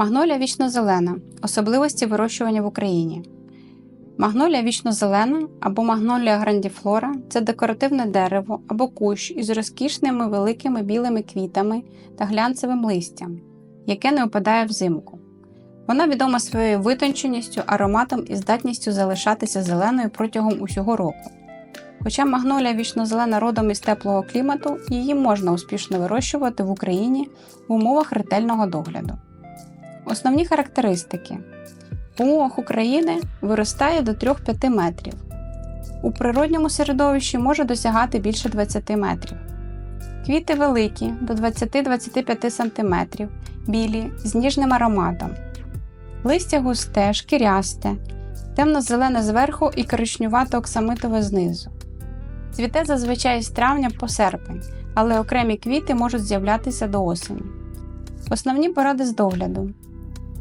Магнолія вічнозелена. Особливості вирощування в Україні. Магнолія вічнозелена або магнолія грандіфлора це декоративне дерево або кущ із розкішними великими білими квітами та глянцевим листям, яке не опадає взимку. Вона відома своєю витонченістю, ароматом і здатністю залишатися зеленою протягом усього року. Хоча магнолія вічнозелена родом із теплого клімату, її можна успішно вирощувати в Україні в умовах ретельного догляду. Основні характеристики: умовах України виростає до 3-5 метрів. У природньому середовищі може досягати більше 20 метрів. Квіти великі до 20-25 см, білі з ніжним ароматом. Листя густе, шкірясте, темно-зелене зверху і коричнювато оксамитове знизу. Цвіте зазвичай з травня по серпень, але окремі квіти можуть з'являтися до осені. Основні поради з догляду: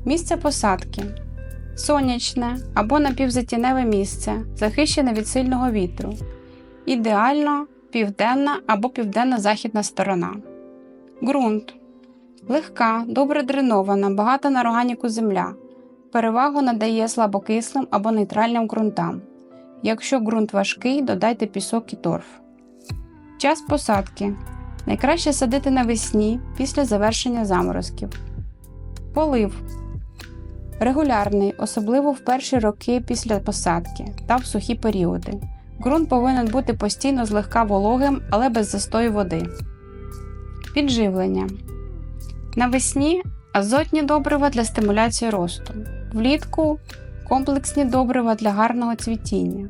місце посадки сонячне або напівзатіневе місце, захищене від сильного вітру. Ідеально південна або південно-західна сторона. Ґрунт легка, добре дренована, багата на органіку земля. Перевагу надає слабокислим або нейтральним ґрунтам. Якщо ґрунт важкий, додайте пісок і торф. Час посадки. Найкраще садити навесні після завершення заморозків. Полив регулярний, особливо в перші роки після посадки та в сухі періоди. Ґрунт повинен бути постійно злегка вологим, але без застою води. Підживлення. Навесні азотні добрива для стимуляції росту. Влітку комплексні добрива для гарного цвітіння.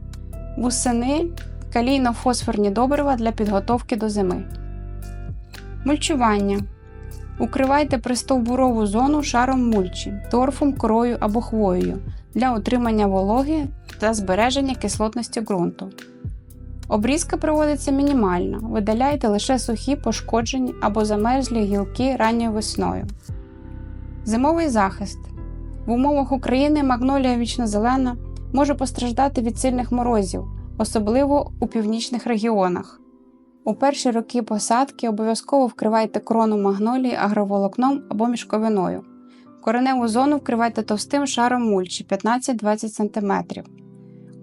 Восени калійно-фосфорні добрива для підготовки до зими. Мульчування. Укривайте пристовбурову зону шаром мульчі, торфом, корою або хвоєю для отримання вологи та збереження кислотності ґрунту. Обрізка проводиться мінімально, видаляйте лише сухі, пошкоджені або замерзлі гілки ранньою весною. Зимовий захист. В умовах України магнолія вічнозелена може постраждати від сильних морозів, особливо у північних регіонах. У перші роки посадки обов'язково вкривайте крону магнолії агроволокном або мішковиною. Кореневу зону вкривайте товстим шаром мульчі 15-20 см.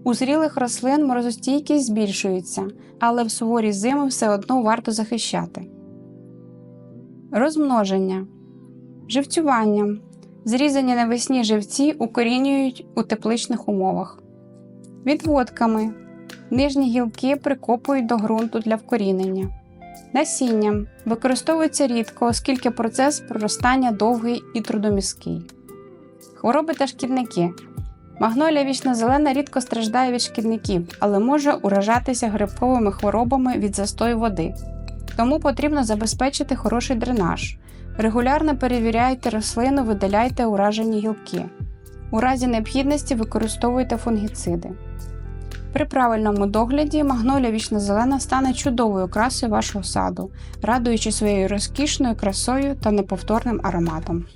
У зрілих рослин морозостійкість збільшується, але в суворі зими все одно варто захищати. Розмноження. Живцювання. Зрізані навесні живці укорінюють у тепличних умовах. Відводками. Нижні гілки прикопують до ґрунту для вкорінення. Насінням використовується рідко, оскільки процес проростання довгий і трудоміський. Хвороби та шкідники. Магнолія вічнозелена рідко страждає від шкідників, але може уражатися грибковими хворобами від застою води. Тому потрібно забезпечити хороший дренаж. Регулярно перевіряйте рослину, видаляйте уражені гілки. У разі необхідності використовуйте фунгіциди. При правильному догляді магнолія вічнозелена стане чудовою красою вашого саду, радуючи своєю розкішною красою та неповторним ароматом.